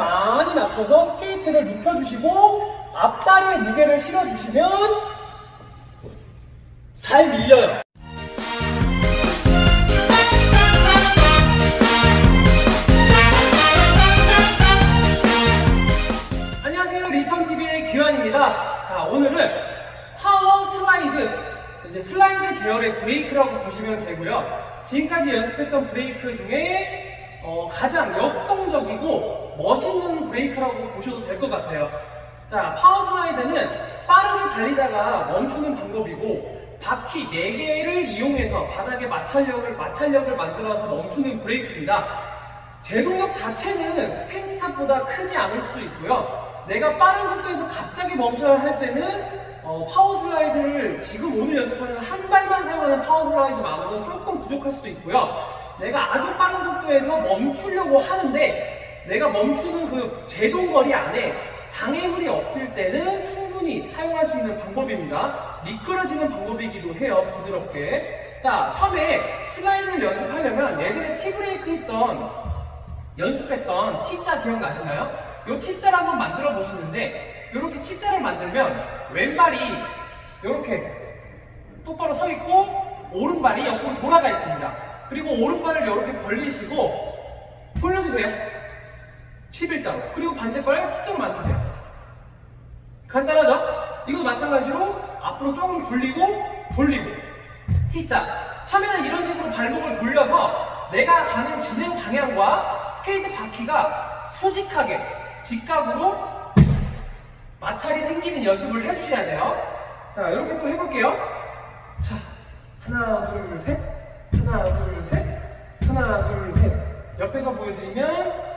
많이 맞춰서 스케이트를 눕혀주시고 앞다리에 무게를 실어주시면 잘 밀려요. 안녕하세요. 리턴TV의 규환입니다. 자, 오늘은 파워 슬라이드, 이제 슬라이드 계열의 브레이크라고 보시면 되고요. 지금까지 연습했던 브레이크 중에 어, 가장 역동적이고 멋있는 브레이크라고 보셔도 될 것 같아요. 자, 파워 슬라이드는 빠르게 달리다가 멈추는 방법이고 바퀴 4개를 이용해서 바닥에 마찰력을, 마찰력을 만들어서 멈추는 브레이크입니다. 제동력 자체는 스펜 스탑보다 크지 않을 수도 있고요. 내가 빠른 속도에서 갑자기 멈춰야 할 때는 어, 파워 슬라이드를 지금 오늘 연습하는 한 발만 사용하는 파워 슬라이드만으로는 조금 부족할 수도 있고요. 내가 아주 빠른 속도에서 멈추려고 하는데 내가 멈추는 그 제동거리 안에 장애물이 없을 때는 충분히 사용할 수 있는 방법입니다. 미끄러지는 방법이기도 해요, 부드럽게. 자, 처음에 슬라이드를 연습하려면 예전에 티브레이크 했던 연습했던 T자 기억나시나요? 이 T자를 한번 만들어 보시는데 이렇게 T자를 만들면 왼발이 이렇게 똑바로 서 있고 오른발이 옆으로 돌아가 있습니다. 그리고 오른발을 이렇게 벌리시고 돌려주세요. 11자로. 그리고 반대발 T자로 만드세요. 간단하죠? 이것도 마찬가지로 앞으로 조금 굴리고 돌리고 T자. 처음에는 이런 식으로 발목을 돌려서 내가 가는 진행 방향과 스케이트 바퀴가 수직하게 직각으로 마찰이 생기는 연습을 해주셔야 돼요. 자, 이렇게 또 해볼게요. 자, 하나, 둘, 셋. 하나, 둘, 셋. 하나, 둘, 셋. 옆에서 보여드리면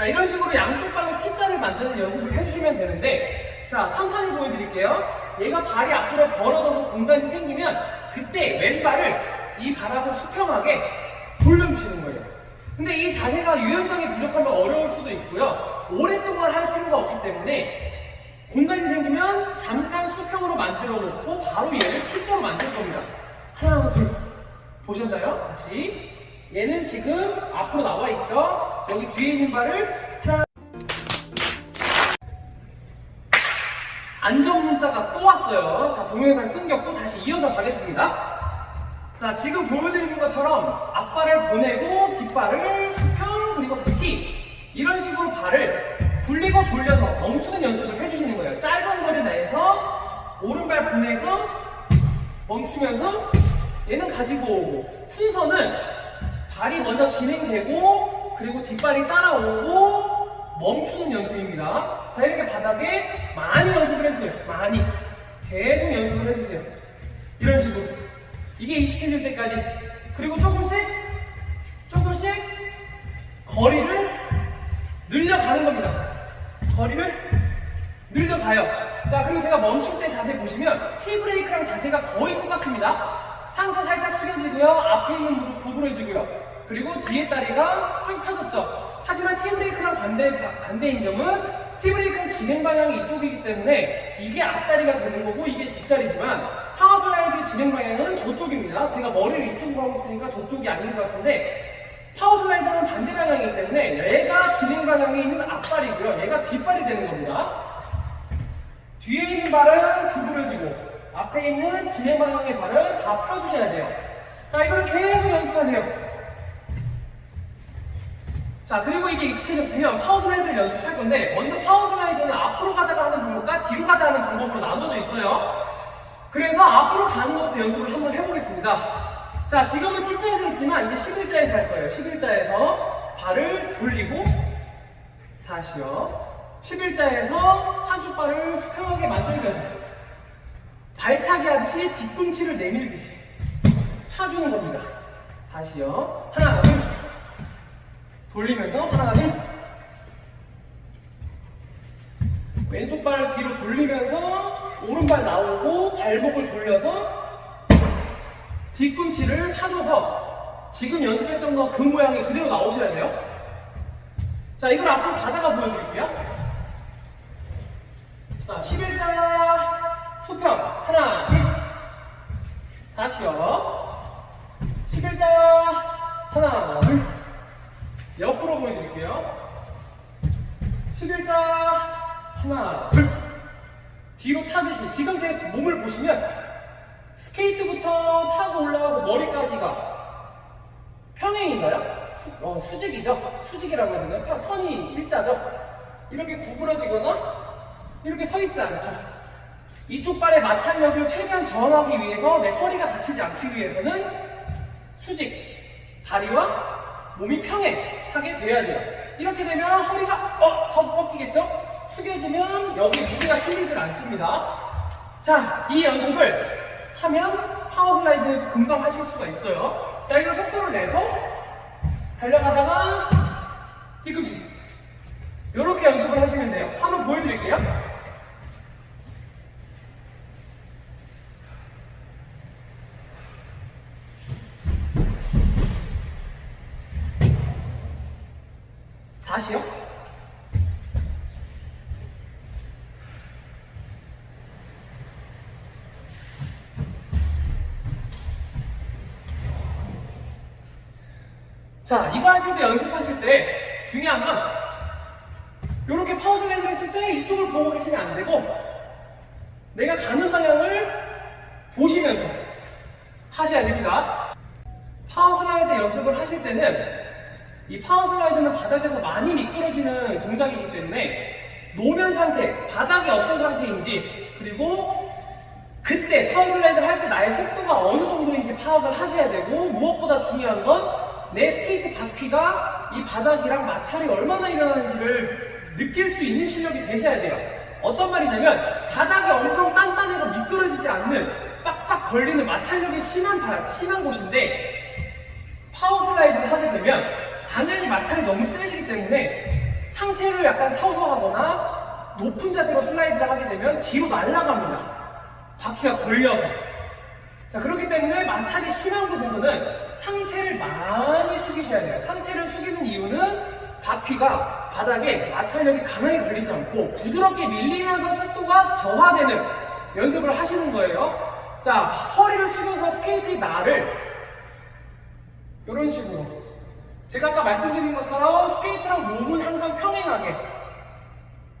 자, 이런 식으로 양쪽 발로 T자를 만드는 연습을 해주시면 되는데, 자, 천천히 보여드릴게요. 얘가 발이 앞으로 벌어져서 공간이 생기면, 그때 왼발을 이 발하고 수평하게 돌려주시는 거예요. 근데 이 자세가 유연성이 부족하면 어려울 수도 있고요. 오랫동안 할 필요가 없기 때문에, 공간이 생기면 잠깐 수평으로 만들어 놓고, 바로 얘를 T자로 만들 겁니다. 하나, 둘. 보셨나요? 다시. 얘는 지금 앞으로 나와 있죠? 여기 뒤에 있는 발을 안전 문자가 또 왔어요. 자, 동영상 끊겼고 다시 이어서 가겠습니다. 자, 지금 보여드리는 것처럼 앞발을 보내고 뒷발을 수평 그리고 다시 T 이런 식으로 발을 굴리고 돌려서 멈추는 연습을 해주시는 거예요. 짧은 거리 내에서 오른발 보내서 멈추면서 얘는 가지고 오고 순서는 발이 먼저 진행되고 그리고 뒷발이 따라오고 멈추는 연습입니다. 자 이렇게 바닥에 많이 연습을 해주세요. 많이 계속 연습을 해주세요. 이런 식으로 이게 익숙해질 때까지 그리고 조금씩 조금씩 거리를 늘려가는 겁니다. 거리를 늘려가요. 자 그리고 제가 멈출 때 자세 보시면 티 브레이크랑 자세가 거의 똑같습니다. 상체 살짝 숙여지고요. 앞에 있는 무릎 구부러지고요. 그리고 뒤에 다리가 쭉 펴졌죠. 하지만 티브레이크랑 반대, 반대인 점은 티브레이크는 진행 방향이 이쪽이기 때문에 이게 앞다리가 되는 거고 이게 뒷다리지만 파워 슬라이드 진행 방향은 저쪽입니다. 제가 머리를 이쪽으로 하고 있으니까 저쪽이 아닌 것 같은데 파워 슬라이드는 반대 방향이기 때문에 얘가 진행 방향에 있는 앞발이고요. 얘가 뒷발이 되는 겁니다. 뒤에 있는 발은 구부러지고 앞에 있는 진행 방향의 발은 다 펴주셔야 돼요. 자, 이거를 계속 연습하세요. 자, 그리고 이게 익숙해졌으면 파워 슬라이드를 연습할 건데, 먼저 파워 슬라이드는 앞으로 가다가 하는 방법과 뒤로 가다 하는 방법으로 나눠져 있어요. 그래서 앞으로 가는 것부터 연습을 한번 해보겠습니다. 자, 지금은 T자에서 했지만, 이제 11자에서 할 거예요. 11자에서 발을 돌리고, 다시요. 11자에서 한쪽 발을 수평하게 만들면서, 발차기 하듯이 뒤꿈치를 내밀듯이 차주는 겁니다. 다시요. 하나, 둘. 돌리면서 하나, 둘. 왼쪽 발을 뒤로 돌리면서 오른발 나오고 발목을 돌려서 뒤꿈치를 차줘서 지금 연습했던 거 그 모양이 그대로 나오셔야 돼요. 자, 이걸 앞으로 가다가 보여드릴게요. 자, 11자 수평 하나, 둘. 다시요. 11자 하나, 하나, 둘. 옆으로 보여드릴게요. 11자 하나, 둘. 뒤로 차듯이 지금 제 몸을 보시면 스케이트부터 타고 올라가서 머리까지가 평행인가요? 수, 어, 수직이죠? 수직이라고 해야 되나요? 평- 선이 일자죠? 이렇게 구부러지거나 이렇게 서 있지 않죠? 이쪽 발의 마찰력을 최대한 저항하기 위해서 내 허리가 다치지 않기 위해서는 수직, 다리와 몸이 평행 하게 돼야 돼요. 이렇게 되면 허리가 어? 더 꺾이겠죠? 숙여지면 여기 무게가 실리질 않습니다. 자, 이 연습을 하면 파워 슬라이드를 금방 하실 수가 있어요. 자, 이거 속도를 내서 달려가다가 뒤꿈치. 이렇게 연습을 하시면 돼요. 한번 보여드릴게요. 자, 이거 하실 때 연습하실 때 중요한 건 이렇게 파워슬라이드를 했을 때 이쪽을 보고 하시면 안 되고 내가 가는 방향을 보시면서 하셔야 됩니다. 파워 슬라이드 연습을 하실 때는 이 파워 슬라이드는 바닥에서 많이 미끄러지는 동작이기 때문에 노면 상태, 바닥이 어떤 상태인지 그리고 그때 파워 슬라이드를 할 때 나의 속도가 어느 정도인지 파악을 하셔야 되고 무엇보다 중요한 건 내 스케이트 바퀴가 이 바닥이랑 마찰이 얼마나 일어나는지를 느낄 수 있는 실력이 되셔야 돼요. 어떤 말이냐면 바닥이 엄청 단단해서 미끄러지지 않는 빡빡 걸리는 마찰력이 심한 바, 심한 곳인데 파워 슬라이드를 하게 되면 당연히 마찰이 너무 세지기 때문에 상체를 약간 서서 하거나 높은 자세로 슬라이드를 하게 되면 뒤로 날아갑니다. 바퀴가 걸려서. 자, 그렇기 때문에 마찰이 심한 곳에서는 상체를 많이 숙이셔야 돼요. 상체를 숙이는 이유는 바퀴가 바닥에 마찰력이 강하게 걸리지 않고 부드럽게 밀리면서 속도가 저하되는 연습을 하시는 거예요. 자, 허리를 숙여서 스케이트의 날을 이런 식으로. 제가 아까 말씀드린 것처럼 스케이트랑 몸은 항상 평행하게.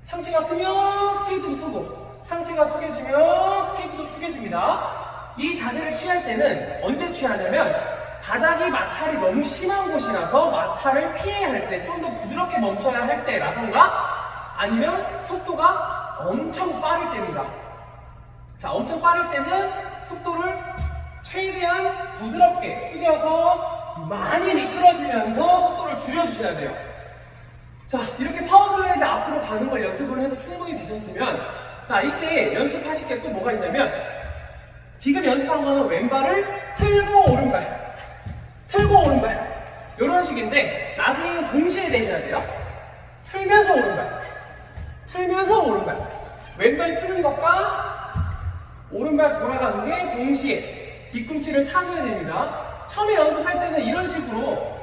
상체가 쓰면 스케이트도 쓰고, 상체가 숙여지면 스케이트도 숙여집니다. 이 자세를 취할 때는 언제 취하냐면, 바닥이 마찰이 너무 심한 곳이라서 마찰을 피해야 할 때, 좀 더 부드럽게 멈춰야 할 때라던가, 아니면 속도가 엄청 빠를 때입니다. 자, 엄청 빠를 때는 속도를 최대한 부드럽게 숙여서 많이 미끄러지면서 속도를 줄여주셔야 돼요. 자, 이렇게 파워슬라이드 앞으로 가는 걸 연습을 해서 충분히 되셨으면, 자, 이때 연습하실 게 또 뭐가 있냐면, 지금 연습한 거는 왼발을 틀고 오른발, 틀고 오른발, 이런 식인데, 나중에는 동시에 내셔야 돼요. 틀면서 오른발, 틀면서 오른발. 왼발 트는 것과 오른발 돌아가는 게 동시에 뒤꿈치를 차줘야 됩니다. 처음에 연습할 때는 이런 식으로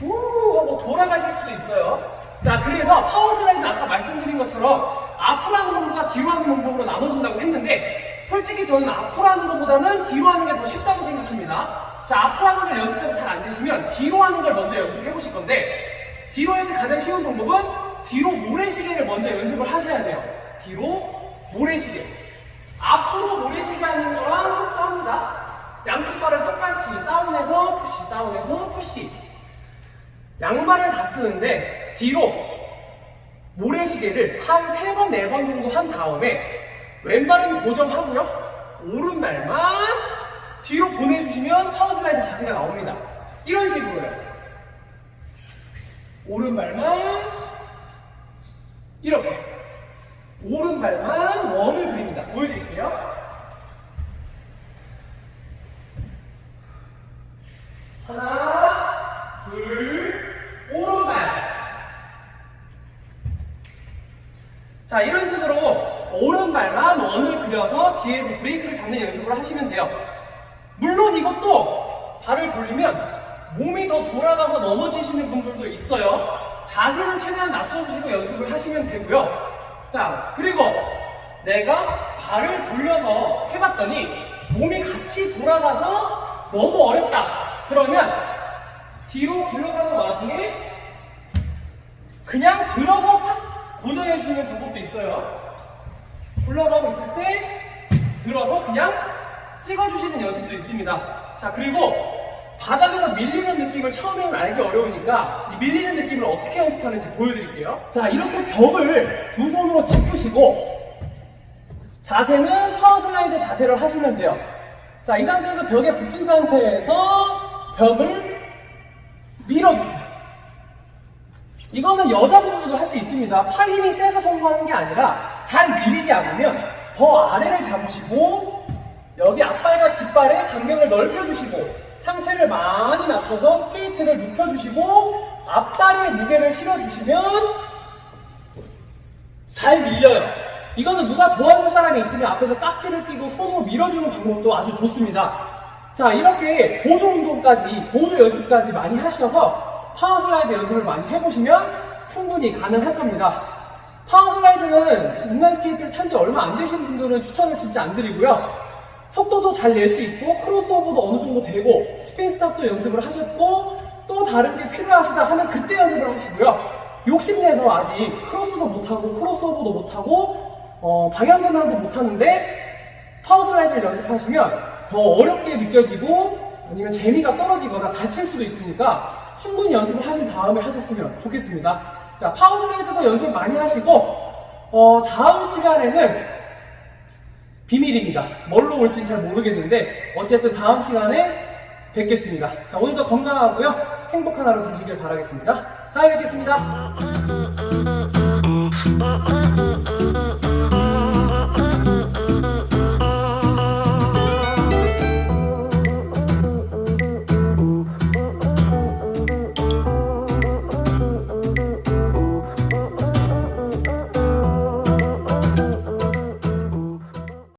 후 하고 돌아가실 수도 있어요. 자, 그래서 파워 슬라이드 아까 말씀드린 것처럼 앞으로 하는 방법과 뒤로 하는 방법으로 나눠진다고 했는데 솔직히 저는 앞으로 하는 것보다는 뒤로 하는 게 더 쉽다고 생각합니다. 자, 앞으로 하는 걸 연습해서 잘 안 되시면 뒤로 하는 걸 먼저 연습해 보실 건데 뒤로 할 때 가장 쉬운 방법은 뒤로 모래시계를 먼저 연습을 하셔야 돼요. 뒤로 모래시계. 앞으로 모래시계 하는 거랑 흡사합니다. 양쪽 발을 똑같이 다운해서 푸시, 다운해서 푸시. 양발을 다 쓰는데 뒤로 모래시계를 한 세 번, 네 번 정도 한 다음에 왼발은 고정하고요. 오른발만 뒤로 보내주시면 파워슬라이드 자세가 나옵니다. 이런 식으로요. 오른발만 이렇게 오른발만 원을 그립니다. 보여드릴게요. 하나, 둘, 오른발. 자, 이런 식으로 오른발만 원을 그려서 뒤에서 브레이크를 잡는 연습을 하시면 돼요. 물론 이것도 발을 돌리면 몸이 더 돌아가서 넘어지시는 분들도 있어요. 자세는 최대한 낮춰주시고 연습을 하시면 되고요. 자, 그리고 내가 발을 돌려서 해봤더니 몸이 같이 돌아가서 너무 어렵다. 그러면 뒤로 굴러가는 와중에 그냥 들어서 탁 고정해 주는 방법도 있어요. 굴러가고 있을 때 들어서 그냥 찍어주시는 연습도 있습니다. 자, 그리고 바닥에서 밀리는 느낌을 처음에는 알기 어려우니까 이 밀리는 느낌을 어떻게 연습하는지 보여드릴게요. 자, 이렇게 벽을 두 손으로 짚으시고 자세는 파워 슬라이드 자세를 하시면 돼요. 자, 이 상태에서 벽에 붙은 상태에서 벽을 밀어주세요. 이거는 여자분들도 할 수 있습니다. 팔 힘이 세서 성공하는 게 아니라 잘 밀리지 않으면 더 아래를 잡으시고 여기 앞발과 뒷발의 간격을 넓혀주시고 상체를 많이 낮춰서 스케이트를 눕혀주시고 앞다리에 무게를 실어주시면 잘 밀려요. 이거는 누가 도와줄 사람이 있으면 앞에서 깍지를 끼고 손으로 밀어주는 방법도 아주 좋습니다. 자, 이렇게 보조 운동까지, 보조 연습까지 많이 하셔서 파워 슬라이드 연습을 많이 해보시면 충분히 가능할 겁니다. 파워 슬라이드는 인라인 스케이트를 탄 지 얼마 안 되신 분들은 추천을 진짜 안 드리고요. 속도도 잘 낼 수 있고 크로스오버도 어느 정도 되고 스핀 스탑도 연습을 하셨고 또 다른 게 필요하시다 하면 그때 연습을 하시고요. 욕심내서 아직 크로스도 못하고 크로스오버도 못하고 어, 방향 전환도 못하는데 파워 슬라이드를 연습하시면 더 어렵게 느껴지고 아니면 재미가 떨어지거나 다칠 수도 있으니까 충분히 연습을 하신 다음에 하셨으면 좋겠습니다. 자, 파워 슬라이드도 연습 많이 하시고 어, 다음 시간에는 비밀입니다. 뭘로 올진 잘 모르겠는데 어쨌든 다음 시간에 뵙겠습니다. 자 오늘도 건강하고요 행복한 하루 되시길 바라겠습니다. 다음에 뵙겠습니다. ooh, ooh, ooh.